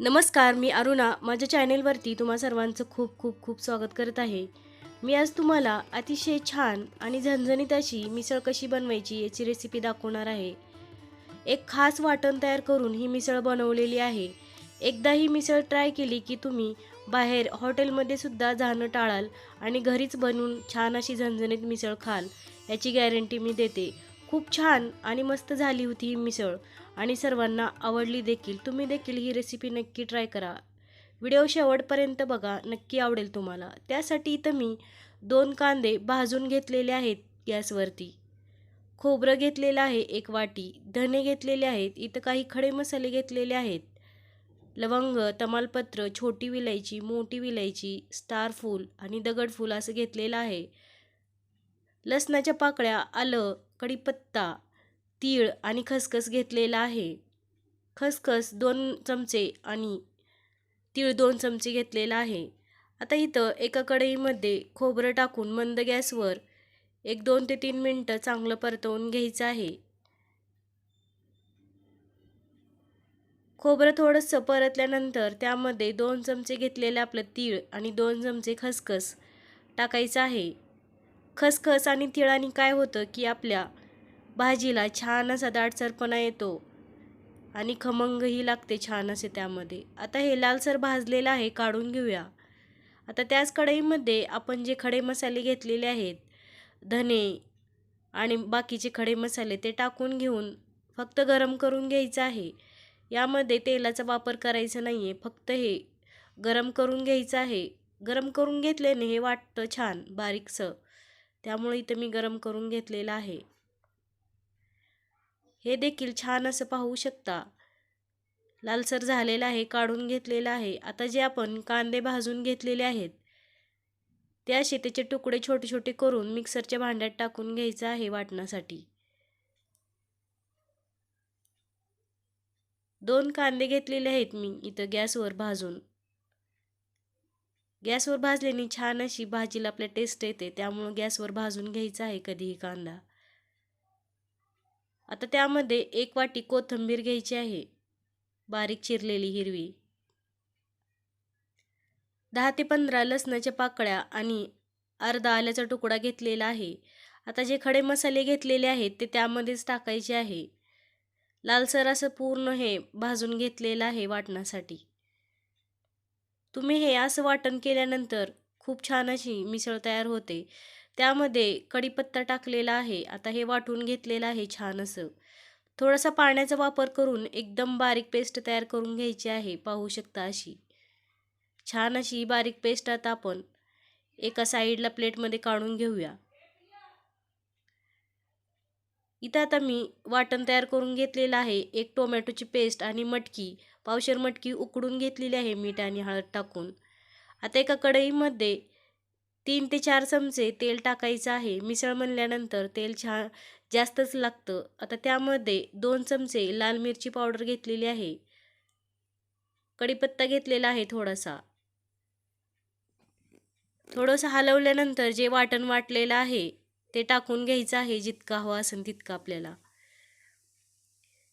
नमस्कार मी अरुणा. माझ्या चॅनेलवरती तुम्हा सर्वांचं खूप खूप खूप स्वागत करत आहे. मी आज तुम्हाला अतिशय छान आणि झणझणीत अशी मिसळ कशी बनवायची याची रेसिपी दाखवणार आहे. एक खास वाटण तयार करून ही मिसळ बनवलेली आहे. एकदा ही मिसळ ट्राय केली की तुम्ही बाहेर हॉटेलमध्ये सुद्धा जाणं टाळाल आणि घरीच बनवून छान अशी झणझणीत मिसळ खाल याची गॅरंटी मी देते. खूप छान आणि मस्त झाली होती ही मिसळ. आणि सर्वांना आवडली देखील. तुम्ही देखील ही रेसिपी नक्की ट्राय करा. व्हिडिओ शेवटपर्यंत बघा. नक्की आवडेल तुम्हाला. त्यासाठी इथं मी दोन कांदे भाजून घेतलेले आहेत गॅसवरती. खोबरं घेतलेलं आहे एक वाटी. धने घेतलेले आहेत. इथं काही खडे मसाले घेतलेले आहेत. लवंग तमालपत्र छोटी विलायची मोठी विलायची स्टार फूल आणि दगडफूल असं घेतलेलं आहे. लसणाच्या पाकळ्या आलं कढीपत्ता तीळ आणि खसखस घेतलेला आहे. खसखस दोन चमचे आणि तीळ दोन चमचे घेतलेला आहे. आता इथं एका कढईमध्ये खोबरं टाकून मंद गॅसवर एक दोन ते तीन मिनटं चांगलं परतवून घ्यायचं आहे. खोबरं थोडंसं परतल्यानंतर त्यामध्ये दोन चमचे घेतलेलं आपलं तीळ आणि दोन चमचे खसखस टाकायचं आहे. खसखस आणि तिळाने काय होतं की आपल्या भाजीला छान असा दाटसरपणा येतो आणि खमंगही लागते छान असे त्यामध्ये. आता हे लालसर भाजलेलं आहे काढून घेऊया. आता त्याच कढईमध्ये आपण जे खडे मसाले घेतलेले आहेत धने आणि बाकीचे खडे मसाले ते टाकून घेऊन फक्त गरम करून घ्यायचं आहे. यामध्ये तेलाचा वापर करायचा नाही आहे फक्त हे गरम करून घ्यायचं आहे. गरम करून घेतल्याने हे वाटतं छान बारीकसं. त्यामुळे इथं मी गरम करून घेतलेलं आहे. हे देखील छान असं पाहू शकता. लालसर झालेला आहे काढून घेतलेलं आहे. आता जे आपण कांदे भाजून घेतलेले आहेत ते असे त्याचे तुकडे छोटे छोटे करून मिक्सरच्या भांड्यात टाकून घ्यायचं आहे वाटण्यासाठी. दोन कांदे घेतलेले आहेत मी इथं गॅसवर भाजून. गॅसवर भाजल्याने छान अशी भाजीला आपल्या टेस्ट येते त्यामुळं गॅसवर भाजून घ्यायचा आहे कधीही कांदा. आता त्यामध्ये एक वाटी कोथिंबीर घ्यायची आहे बारीक चिरलेली हिरवी. दहा ते पंधरा लसणाच्या पाकळ्या आणि अर्धा आल्याचा तुकडा घेतलेला आहे. आता जे खडे मसाले घेतलेले आहेत ते त्यामध्येच टाकायचे आहे. लालसर असं पूर्ण हे भाजून घेतलेलं आहे वाटण्यासाठी. तुम्ही हे असं वाटण केल्यानंतर खूप छान अशी मिसळ तयार होते. त्यामध्ये कढीपत्ता टाकलेला आहे. आता हे वाटून घेतलेलं आहे छान असं. थोडासा पाण्याचा वापर करून एकदम बारीक पेस्ट तयार करून घ्यायची आहे. पाहू शकता अशी. छान अशी बारीक पेस्ट आता आपण एका साईडला प्लेटमध्ये काढून घेऊया. इथं आता मी वाटण तयार करून घेतलेलं आहे. एक टोमॅटोची पेस्ट आणि मटकी पावशेर मटकी उकडून घेतलेली आहे मीठ आणि हळद टाकून. आता एका कढईमध्ये तीन ते चार चमचे तेल टाकायचं आहे. मिसळ म्हणल्यानंतर तेल छान जास्तच लागतं. आता त्यामध्ये दोन चमचे लाल मिरची पावडर घेतलेली आहे. कढीपत्ता घेतलेला आहे थोडासा. थोडंसं हलवल्यानंतर जे वाटण वाटलेलं आहे ते टाकून घ्यायचं आहे जितका हवा असेल तितका आपल्याला.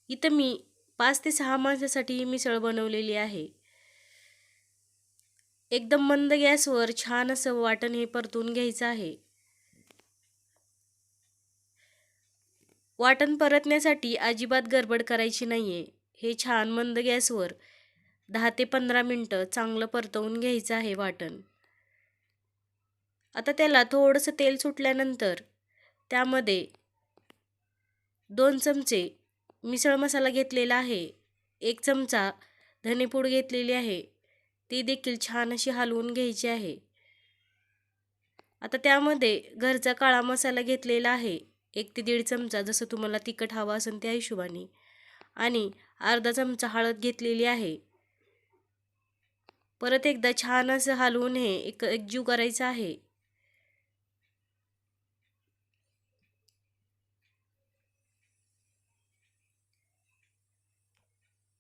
इथं मी पाच ते सहा माणसासाठी ही मिसळ बनवलेली आहे. एकदम मंद गॅसवर छान असं वाटण हे परतून घ्यायचं आहे. वाटण परतण्यासाठी अजिबात गडबड करायची नाही आहे हे छान मंद गॅसवर दहा ते पंधरा मिनटं चांगलं परतवून घ्यायचं आहे वाटण. आता त्याला थोडंसं तेल सुटल्यानंतर त्यामध्ये दोन चमचे मिसळ मसाला घेतलेला आहे. एक चमचा धनेपूड घेतलेली आहे. ती देखील छान अशी हलवून घ्यायची आहे. आता त्यामध्ये घरचा काळा मसाला घेतलेला आहे. एक ते दीड चमचा जसं तुम्हाला तिखट हवं असेल त्या हिशोबाने. आणि अर्धा चमचा हळद घेतलेली आहे. परत एकदा छान असं हलवून हे एक एकजीव करायचं आहे.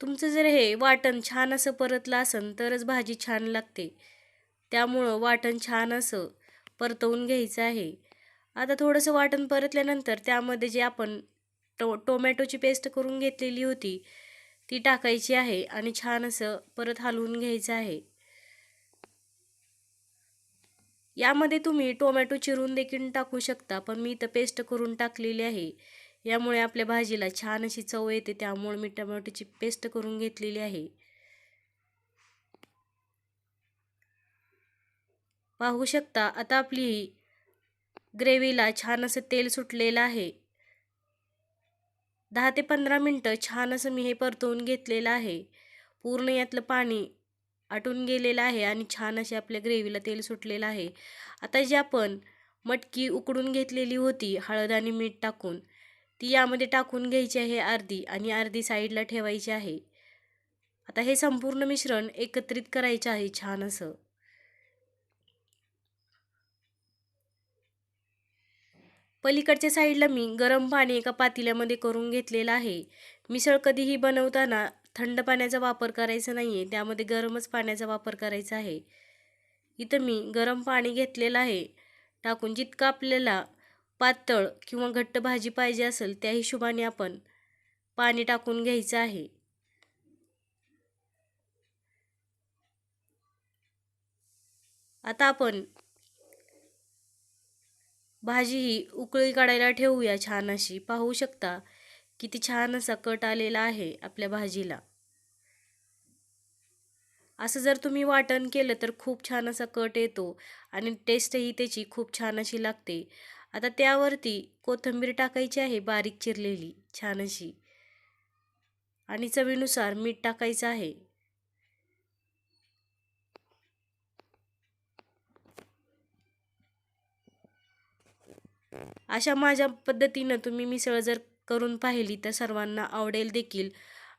तुमचं जर हे वाटण छान असं परतलं असेल तरच भाजी छान लागते. त्यामुळं वाटण छान असं परतवून घ्यायचं आहे. आता थोडंसं वाटण परतल्यानंतर त्यामध्ये जे आपण टो टोमॅटोची पेस्ट करून घेतलेली होती ती टाकायची आहे आणि छान असं परत हलवून घ्यायचं आहे. यामध्ये तुम्ही टोमॅटो चिरून देखील टाकू शकता पण मी इथं पेस्ट करून टाकलेली आहे. यामुळे आपल्या भाजीला छान अशी चव येते त्यामुळे मी टमाटोची पेस्ट करून घेतलेली आहे. पाहू शकता आता आपली ग्रेव्हीला छान असं तेल सुटलेलं आहे. दहा ते पंधरा मिनटं छान असं मी हे परतवून घेतलेलं आहे. पूर्ण यातलं पाणी आटून गेलेलं आहे आणि छान असे आपल्या ग्रेव्हीला तेल सुटलेलं आहे. आता जे आपण मटकी उकडून घेतलेली होती हळद आणि मीठ टाकून ती यामध्ये टाकून घ्यायची आहे अर्धी आणि अर्धी साईडला ठेवायची आहे. आता हे संपूर्ण मिश्रण एकत्रित करायचं आहे छान असं. पलीकडच्या साईडला मी गरम पाणी एका पातेल्यामध्ये करून घेतलेलं आहे. मिसळ कधीही बनवताना थंड पाण्याचा वापर करायचा नाही आहे त्यामध्ये गरमच पाण्याचा वापर करायचा आहे. इथं मी गरम पाणी घेतलेलं आहे. टाकून जितकं आपल्याला पातळ किंवा घट्ट भाजी पाहिजे असेल त्या हिशोबाने आपण पाणी टाकून घ्यायचं आहे. आता आपण भाजी ही उकळी काढायला ठेवूया छान अशी. पाहू शकता किती छान असा कट आलेला आहे आपल्या भाजीला. असं जर तुम्ही वाटण केलं तर खूप छान असा कट येतो आणि टेस्टही त्याची खूप छान अशी लागते. आता त्यावरती कोथिंबीर टाकायची आहे बारीक चिरलेली छान अशी आणि चवीनुसार मीठ टाकायचं आहे. अशा माझ्या पद्धतीनं तुम्ही मिसळ जर करून पाहिली तर सर्वांना आवडेल देखील.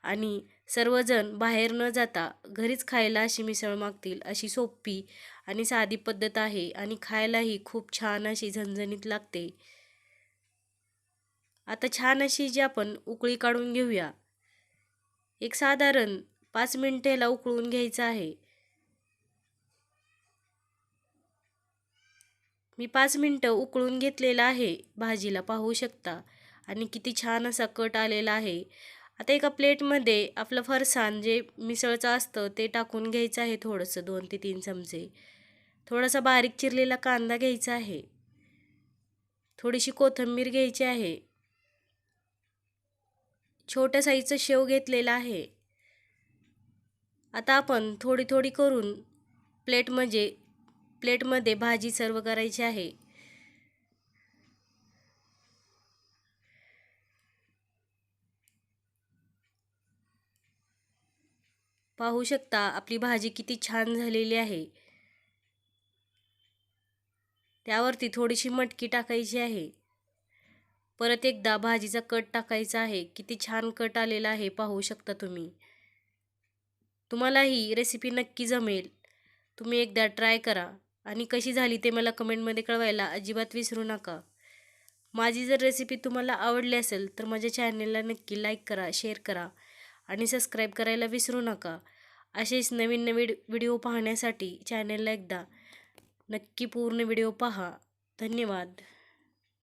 आणि सर्वजण बाहेर न जाता घरीच खायला अशी मिसळ मागतील अशी सोपी आणि साधी पद्धत आहे आणि खायलाही खूप छान अशी झणझणीत लागते. आता छान अशी जी आपण उकळी काढून घेऊया. एक साधारण पाच मिनिटेला उकळून घ्यायचं आहे. मी पाच मिनटं उकळून घेतलेलं आहे भाजीला पाहू शकता. आणि किती छान असा कट आलेला आहे. आता एका प्लेटमध्ये आपलं फरसाण जे मिसळचं असतं ते टाकून घ्यायचं आहे थोडंसं दोन ते तीन चमचे. थोडासा बारीक चिरलेला कांदा घ्यायचा आहे. थोडीशी कोथिंबीर घ्यायची आहे. छोट्या साईजचं शेव घेतलेला आहे. आता आपण थोडी थोडी करून प्लेटमध्ये प्लेटमध्ये भाजी सर्व करायची आहे. पाहू शकता आपली भाजी किती छान झालेली आहे. त्यावरती थोडीशी मटकी टाकायची आहे. परत एकदा भाजीचा कट टाकायचा आहे. किती छान कट आलेला आहे पाहू शकता तुम्ही. तुम्हाला ही रेसिपी नक्की जमेल. तुम्ही एकदा ट्राय करा. आणि कशी झाली ते मला कमेंटमध्ये कळवायला अजिबात विसरू नका. माझी जर रेसिपी तुम्हाला आवडली असेल तर माझ्या चॅनलला नक्की लाईक करा शेअर करा. आणि सबस्क्राईब करायला विसरू नका. असेच नवीन नवीन व्हिडिओ पाहण्यासाठी चॅनलला एकदा नक्की पूर्ण व्हिडिओ पहा. धन्यवाद.